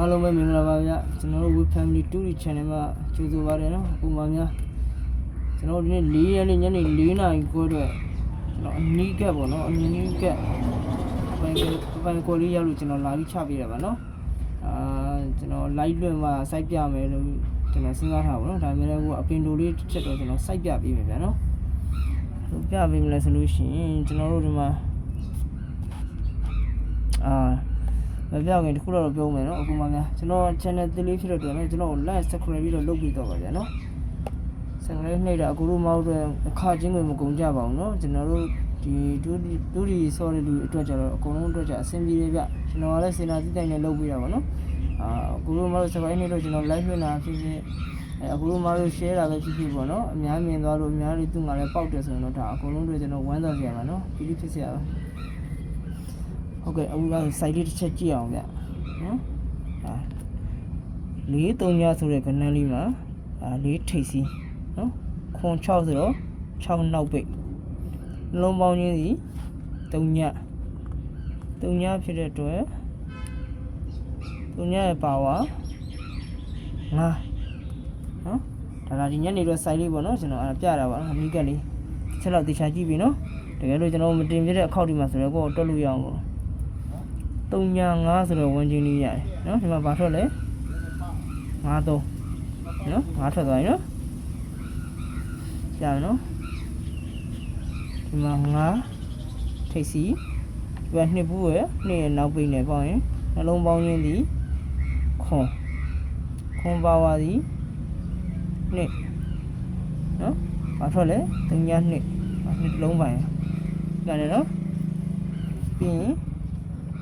အားလုံးပဲမင်္ဂလာပါဗျကျွန်တော်တို့ with family 2 channel မှာကြိုဆိုပါရနော်ပုံမှန်များကျွန်တော်တို့ဒီနေ့၄ရက်နေ့ညနေ၄နာရီကိုအတွက်ကျွန်တော်အနီးကပ်ပေါ့နော်အနီးကပ်ဘယ်ဘယ်ကိုလေးရောက်လို့ကျွန်တော်လာပြီးချပေးရပါနော်အာကျွန်တော် live လွှင့်မှာစိုက်ပြမယ်လို့ကျွန်တော်စဉ်းစားထားပါတော့ဒါပေမဲ့လည်းအပင်တိုလေးတစ်ချက်တော့ကျွန်တော်စိုက်ပြပေးမယ်ဗျာနော်လို့ပြပေးမလဲဆိုလို့ရှိရင်ကျွန်တော်တို့ဒီမှာအာ မပြောင်းခင်တခုတော့ပြောမယ်နော်အခုမှများကျွန်တော် channel သစ်လေးဖြစ်တဲ့အတွက်လည်းကျွန်တော် like subscribe ပြီးတော့လုပ်ပြီးတော့ပါဗျာနော် subscribe နှိပ်တာအခုတို့မဟုတ်တဲ့အခါချင်းကိုမကုန်ကြပါဘူးနော်ကျွန်တော်တို့ဒီဒူဒီဒူဒီ sorry လူအတွက်ကြတော့အကုန်လုံးအတွက်ကြအဆင်ပြေတယ်ဗျကျွန်တော်ကလည်းစင်နာတိတိုင်နဲ့လုပ်ပြီးတာပါနော်အာအခုတို့မဟုတ် subscribe နှိပ်တော့ကျွန်တော် live လွှင့်တာဖြစ်ဖြစ်အဲအခုတို့မတို့ share တာပဲဖြစ်ဖြစ်ပေါ့နော်အများမြင်သွားလို့အများကြီးသူ့မှာလည်းပေါက်တယ်ဆိုရင်တော့ဒါအကုန်လုံးတွေကျွန်တော်ဝမ်းသာကြရမှာနော်ပြီးပြီးဖြစ်စရာပါ ဟုတ်ကဲ့အခုက site လေးတစ်ချက်ကြည့်အောင်ဗျနော်အာလေး3ညဆိုတဲ့ကဏ္ဍလေးမှာအာလေးထိပ်စီနော်ခွန်6ဆိုတော့6နောက်ပိတ်နှလုံးပေါင်းချင်းစီ3ည3ညဖြစ်တဲ့အတွက်3ညရဲ့ပါဝါ9နော်ဒါလာဒီညနေတော့ site လေးပေါ့နော်ကျွန်တော်အဲ့ဒါပြတာပါနော်အမိကက်လေးတစ်ချက်တော့တေချာကြည့်ပြီနော်တကယ်လို့ကျွန်တော်မတင်ပြတဲ့အခောက်ဒီမှာဆိုတော့ကိုယ်တွက်လို့ရအောင်ပေါ့ 395ဆိုတော့ဝန်ချင်းလေးရတယ်နော်ဒီမှာဘာထွက်လဲ53နော်5ထွက်သွားပြီနော်ကြားနော်ဒီမှာ5ထိပ်စီဒီကနှစ်ဘူးရယ်နှစ်ရဲ့နောက်ပိတ်နဲ့ပေါင်းရင်နှလုံးပေါင်းခြင်းသည်ခွန်ခွန်ပါဝါသည်နှစ်နော်ဘာထွက်လဲ3ညနှစ်နှစ်လုံးပိုင်းကလည်းနော်ပြီးရင်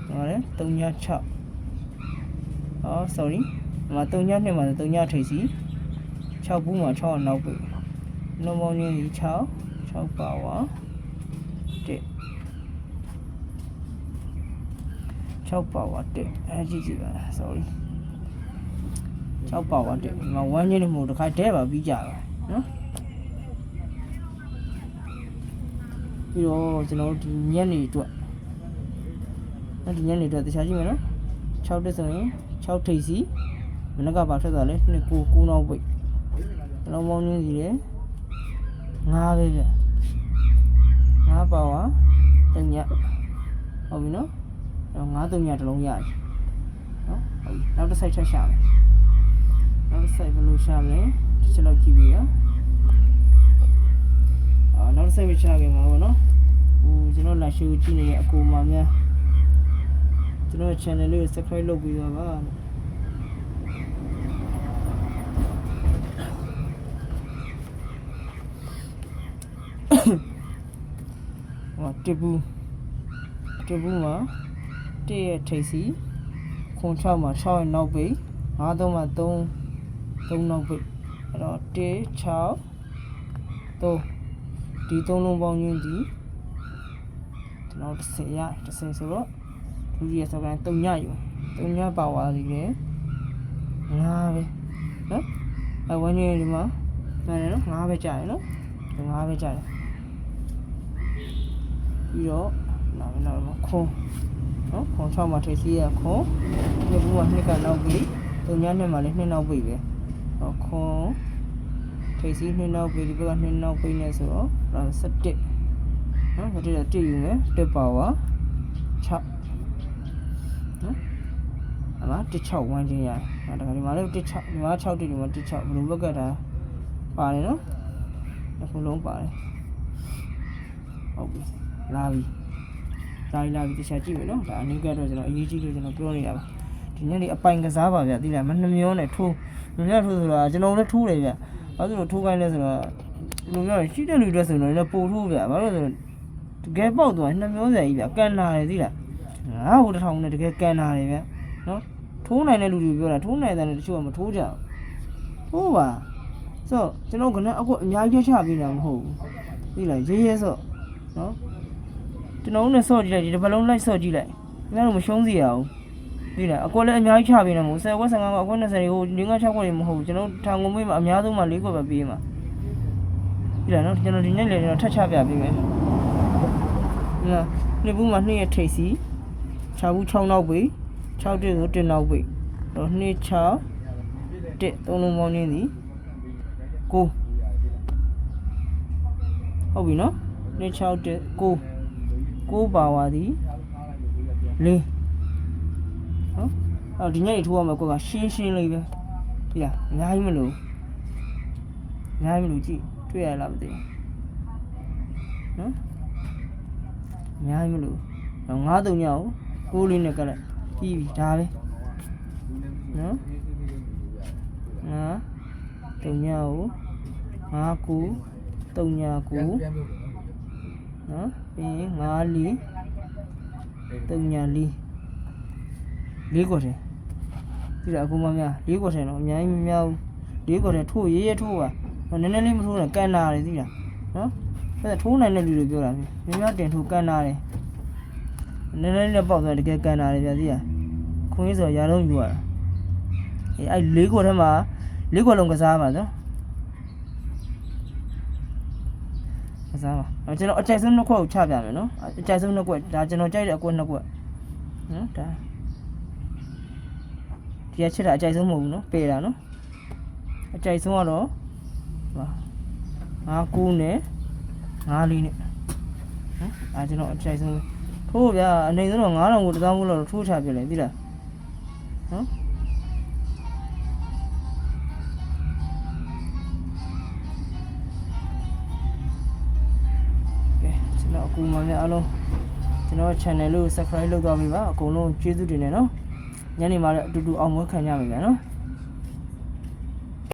ဟုတ်တယ်36အော် sorry ဒီမှာ3ညနှစ်မှာ3ညထိပ်စီ6ဘူးမှာ6နောက်ပြီလုံးပေါင်းချင်းကြီး6 6ပါဝါ1 6ပါဝါ1အဲကြည့်ကြည့်ပါ sorry 6ပါဝါ1ဒီမှာ1ချင်းနေမို့တစ်ခါတည်းပါပြီးကြပါနော်ပြီးတော့ကျွန်တော်တို့ဒီညနေအတွက် အဲ့ဒီညနေတော့တခြားကြည့်မယ်နော်6တက်ဆိုရင်6ထိပ်စီမနက်ကပါထွက်သွားလဲ2 9 9နောက်ပိတ်လုံးပေါင်းချင်းစီလေ9ပဲဗျ9ပါဝါတညဟုတ်ပြီနော်အဲ့9တညတစ်လုံးရတယ်နော်ဟုတ်ပြီနောက်တစ်ဆိုင်ထပ်ရှာမယ်နောက်တစ်ဆိုင်ဘယ်လိုရှာမလဲတစ်ချက်လောက်ကြည့်ပြီးရအာနောက်တစ်ဆိုင်မရှာခင်မှာပေါ့နော်ဟိုကျွန်တော်လာရှိကိုကြည့်နေတဲ့အကူမများ ကျွန်တော် channel လေးကို subscribe လုပ်ပြီးတော့ပါဟောတပူတပူမှာတရဲ့ထိပ်စီခွန်6မှာ6ရဲ့နောက်ပိတ်5 3မှာ3 3နောက်ပိတ်အဲ့တော့1 6 3ဒီ3လုံးပေါင်းချင်းဒီကျွန်တော်10ရ10ဆိုတော့ လူကြီးဆိုကန်တုံညယူတုံညပါဝါစီလေငါပဲနော်အဝန်းကြီးဒီမှာမှန်တယ်နော်ငါပဲကြာတယ်နော်ငါပဲကြာတယ်ပြီးတော့နောက်နောက်ခွန်နော်ခွန်6မှာထိစီရခွန်ဒီဘူးကနှစ်ကနောက်ပြီးတုံညနှစ်မှာလည်းနှစ်နောက်ပြီးပဲဟောခွန်ထိစီနှစ်နောက်ပြီးဒီဘက်ကနှစ်နောက်ပြီးနေဆိုတော့17နော်17တော့1ယူမယ်1ပါဝါ6နော် အမ16ဝန်းချင်းရတယ်။ဒါကဒီမှာလည်း16ဒီမှာ6တိဒီမှာ16ဘယ်လိုဘက်ကတာပါတယ်နော်။တစ်ခုလုံးပါတယ်။ဟုတ်ပြီ။လာပြီ။လာပြီလာပြီတခြားကြည့်မယ်နော်။ဒါအနည်းကတော့ကျွန်တော်အရေးကြီးလို့ကျွန်တော်ပြောနေတာပါ။ဒီနေ့ဒီအပိုင်ကစားပါဗျာသိလားမနှမျောနဲ့ထိုးမနှမျောထိုးဆိုတာကျွန်တော်လည်းထိုးတယ်ဗျ။ဘာလို့လဲထိုးခိုင်းလဲဆိုတော့လူမျိုးရှိတဲ့လူတွေဆိုတော့လည်းပို့ထိုးဗျ။ဘာလို့လဲဆိုတော့တကယ်ပေါက်သွားနှမျောစရာကြီးဗျ။ကန်လာတယ်သိလား။ငါ့ဟိုတစ်ထောင်နဲ့တကယ်ကန်တာတွေဗျနော် ထိုးနိုင်တဲ့လူတွေပြောတာထိုးနိုင်တဲ့တချို့ကမထိုးကြဘူးဟုတ်ပါဆိုတော့ကျွန်တော်ကလည်းအခုအများကြီးချပြနေတာမဟုတ်ဘူးသိလားရေးရဲဆိုနော်ကျွန်တော်နဲ့ဆော့ကြည့်လိုက်ဒီတစ်ပတ်လုံးလိုက်ဆော့ကြည့်လိုက်ခင်ဗျားတို့မရှုံးစီရအောင်သိလားအကွက်လည်းအများကြီးချပြနေမှာ10ခွက်15ခွက်အကွက်20တွေဟို5 6ခွက်တွေမဟုတ်ဘူးကျွန်တော်ထောင်ကုန်မေးမှာအများဆုံးမှာ4ခွက်ပဲပေးမှာသိလားနော်ကျွန်တော်ဒီနေ့လည်းကျွန်တော်ထပ်ချပြပေးမယ်နော်နှစ်ဘူးမှာနှစ်ရက်ထိတ်စီ6ဘူး6နောက်ပြီ 6တက်ဆို1နောက်ပြီတော့2 6တစ်သုံးလုံးပေါင်းရင်းသည်9ဟုတ်ပြီနော်2 6တစ်9 9ပါဝါသည်4နော်အော်ဒီညနေထိုးရမယ်ကွက်ကရှင်းရှင်းလေးပဲဒီလားအများကြီးမလို့အများကြီးမလို့ကြည့်တွေ့ရလားမသိဘူးနော်အများကြီးမလို့တော့9တုံညောက်ကိုလေးနဲ့ကလည်း ပြီးပြီဒါပဲနော်ငါတုံညောက်ငါကူတုံညာကူနော်ပြီးရင်ငါလီတုံညာလီလေးကွက်တယ်ဒီတော့အခုမများလေးကွက်တယ်နော်အများကြီးမများဘူးလေးကွက်တယ်ထိုးရေးရထိုးပါနည်းနည်းလေးမထိုးနဲ့ကန်နာတယ်သိလားနော်အဲ့ဒါထိုးနိုင်တဲ့လူတွေပြောတာများများတင်ထိုးကန်နာတယ် နည်းနည်းလေးပေါက်သွားတကယ်ကန်နာတယ်ဗျာသိလားခွင်းဆိုရာလုံးယူရတာအေးအဲ့လေးကွက်ထဲမှာလေးကွက်လုံးကစားပါနော်ကစားပါအဲ့ကျွန်တော်အကြိုက်ဆုံးနှစ်ခွက်ကိုချပြမယ်နော်အကြိုက်ဆုံးနှစ်ခွက်ဒါကျွန်တော်ကြိုက်တဲ့အကွက်နှစ်ခွက်နော်ဒါဒီကချစ်တာအကြိုက်ဆုံးမဟုတ်ဘူးနော်ပေတာနော်အကြိုက်ဆုံးကတော့ဟာငါကူနဲ့ငါလေးနဲ့နော်အဲကျွန်တော်အကြိုက်ဆုံး ထိုးဗျာအနေဆုံးတော့9000ကိုတစ်သောင်းဘူးလို့ထိုးချပြလိုက်သိလားနော်ကဲကျွန်တော်အကူမများအားလုံးကျွန်တော် channel လို့ subscribe လုပ်သွားပြီပါအကုန်လုံးကျေးဇူးတင်တယ်နော်ညနေမှလည်းအတူတူအောင်ပွဲခံကြမယ်ဗျာနော်